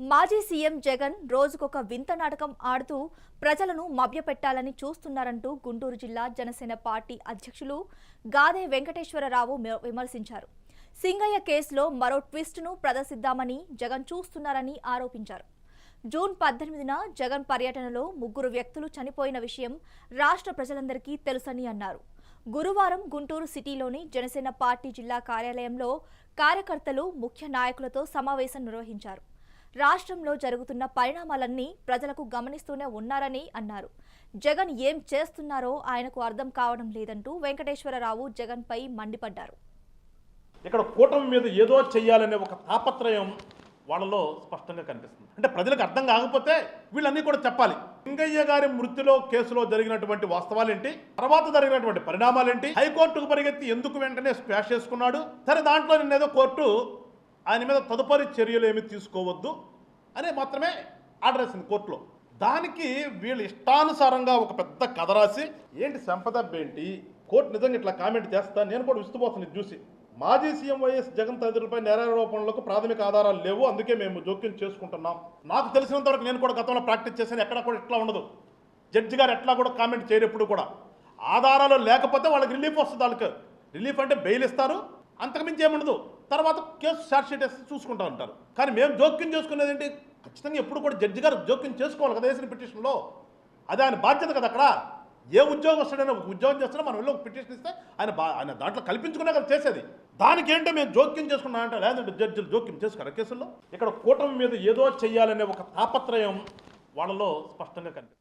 మాజీ సీఎం జగన్ రోజుకొక వింత నాటకం ఆడుతూ ప్రజలను మభ్యపెట్టాలని చూస్తున్నారంటూ గుంటూరు జిల్లా జనసేన పార్టీ అధ్యక్షులు గాదే వెంకటేశ్వరరావు విమర్శించారు. సింగయ్య కేసులో మరో ట్విస్ట్ను ప్రదర్శిద్దామని జగన్ చూస్తున్నారని ఆరోపించారు. జూన్ పద్దెనిమిదిన జగన్ పర్యటనలో ముగ్గురు వ్యక్తులు చనిపోయిన విషయం రాష్ట్ర ప్రజలందరికీ తెలుసని అన్నారు. గురువారం గుంటూరు సిటీలోని జనసేన పార్టీ జిల్లా కార్యాలయంలో కార్యకర్తలు ముఖ్య నాయకులతో సమావేశం నిర్వహించారు. రాష్ట్రంలో జరుగుతున్న పరిణామాలన్నీ ప్రజలకు గమనిస్తూనే ఉన్నారని అన్నారు. జగన్ ఏం చేస్తున్నారో ఆయనకు అర్థం కావడం లేదంటూ వెంకటేశ్వరరావు జగన్పై మండిపడ్డారు. ఇక్కడ కూటమి మీద ఏదో చేయాలనే ఒక తాపత్రయం వాళ్ళలో స్పష్టంగా కనిపిస్తుంది. అంటే ప్రజలకు అర్థం కాకపోతే వీళ్ళన్నీ కూడా చెప్పాలి. లింగయ్య గారి మృతిలో కేసులో జరిగినటువంటి వాస్తవాలేంటి తర్వాత జరిగినటువంటి పరిణామాలేంటి హైకోర్టుకు పరిగెత్తి ఎందుకు వెంటనే స్క్వాష్ చేసుకున్నాడు? సరే దాంట్లో నిన్నేదో కోర్టు ఆయన మీద తదుపరి చర్యలు ఏమి తీసుకోవద్దు అనే మాత్రమే ఆర్డర్ వేసింది కోర్టులో. దానికి వీళ్ళు ఇష్టానుసారంగా ఒక పెద్ద కథ రాసి ఏంటి సంపద ఏంటి కోర్టు నిజంగా ఇట్లా కామెంట్ చేస్తా? నేను కూడా విస్తుపోతాను ఇది చూసి. మాజీ సీఎం వైఎస్ జగన్ తదితరులపై నేరారోపణలకు ప్రాథమిక ఆధారాలు లేవు. అందుకే మేము జోక్యం చేసుకుంటున్నాం. నాకు తెలిసినంతవరకు నేను కూడా గతంలో ప్రాక్టీస్ చేశాను. ఎక్కడ కూడా ఇట్లా ఉండదు. జడ్జి గారు ఎట్లా కూడా కామెంట్ చేయరు ఎప్పుడు కూడా. ఆధారాలు లేకపోతే వాళ్ళకి రిలీఫ్ వస్తుంది వాళ్ళకి. రిలీఫ్ అంటే బెయిల్ ఇస్తారు. అంతకుమించి ఏముండదు. తర్వాత కేసు షార్ట్షీట్ వేసి చూసుకుంటా ఉంటారు. కానీ మేము జోక్యం చేసుకునేది ఏంటి? ఖచ్చితంగా ఎప్పుడు కూడా జడ్జి గారు జోక్యం చేసుకోవాలి కదా వేసిన పిటిషన్లో. అది ఆయన బాధ్యత కదా అక్కడ. ఏ ఉద్యోగం వస్తాడైనా ఒక ఉద్యోగం చేస్తున్నా మనం వెళ్ళి ఒక పిటిషన్ ఇస్తే ఆయన ఆయన దాంట్లో కల్పించుకునే కదా చేసేది. దానికి ఏంటో మేము జోక్యం చేసుకున్నా అంటే లేదంటే జడ్జిలు జోక్యం చేసుకున్నారు కేసుల్లో? ఇక్కడ కూటమి మీద ఏదో చేయాలనే ఒక తాపత్రయం వాళ్ళలో స్పష్టంగా కనిపిస్తుంది